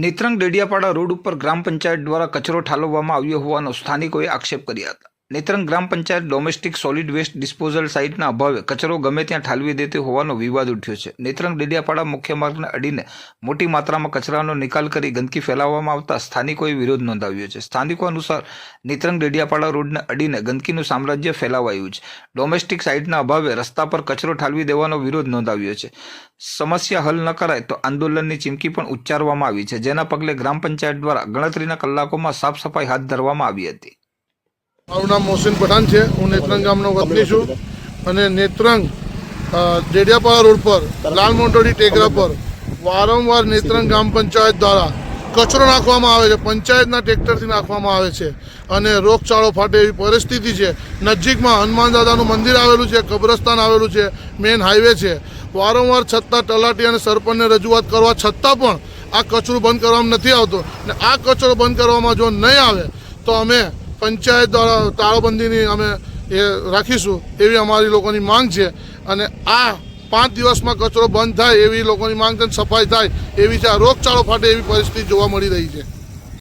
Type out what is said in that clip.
Netrang Dediapada road ઉપર ગ્રામ પંચાયત દ્વારા કચરો ઠાલવવામાં આવ્યો હોવાનો સ્થાનિકોએ આક્ષેપ કર્યા હતા. નેત્રંગ ગ્રામ panchayat domestic solid waste disposal સાઇટના અભાવે કચરો ગમે ત્યાં ઠાલવી દેતી હોવાનો વિવાદ ઉઠ્યો છે. નેત્રંગ ડેડિયાપાડા મુખ્ય માર્ગને અડીને મોટી માત્રામાં કચરાનો નિકાલ કરી ગંદકી ફેલાવવામાં આવતા સ્થાનિકોએ વિરોધ નોંધાવ્યો છે. સ્થાનિકો અનુસાર નેત્રંગ ડેડિયાપાડા રોડને અડીને ગંદકીનું સામ્રાજ્ય ફેલાવાયું છે. ડોમેસ્ટિક સાઇટના અભાવે રસ્તા પર કચરો ઠાલવી દેવાનો વિરોધ નોંધાવ્યો છે. સમસ્યા હલ ન કરાય તો આંદોલનની ચીમકી પણ ઉચ્ચારવામાં આવી છે, જેના પગલે ગ્રામ પંચાયત દ્વારા ગણતરીના કલાકોમાં સાફ સફાઈ હાથ ધરવામાં આવી હતી. મારું નામ મોહસિન પઠાણ છે. હું નેત્રંગ ગામનો વતની છું. અને નેત્રંગ ડેડિયાપાડા રોડ પર, લાલ મોટોડી ટેકરા પર વારંવાર નેત્રંગ ગ્રામ પંચાયત દ્વારા કચરો નાખવામાં આવે છે. પંચાયતના ટ્રેક્ટરથી નાખવામાં આવે છે. અને રોગચાળો ફાટે એવી પરિસ્થિતિ છે. નજીકમાં હનુમાન દાદાનું મંદિર આવેલું છે, કબ્રસ્તાન આવેલું છે, મેઇન હાઈવે છે. વારંવાર છતાં તલાટી અને સરપંચને રજૂઆત કરવા છતાં પણ આ કચરો બંધ કરવામાં નથી આવતો. ને આ કચરો બંધ કરવામાં જો નહીં આવે, તો અમે પંચાયત દ્વારા તાળાબંધીની અમે એ રાખીશું એવી અમારી લોકોની માંગ છે. અને આ પાંચ દિવસમાં કચરો બંધ થાય એવી લોકોની માંગ છે સફાઈ થાય એવી છે આ રોગચાળો ફાટે એવી પરિસ્થિતિ જોવા મળી રહી છે.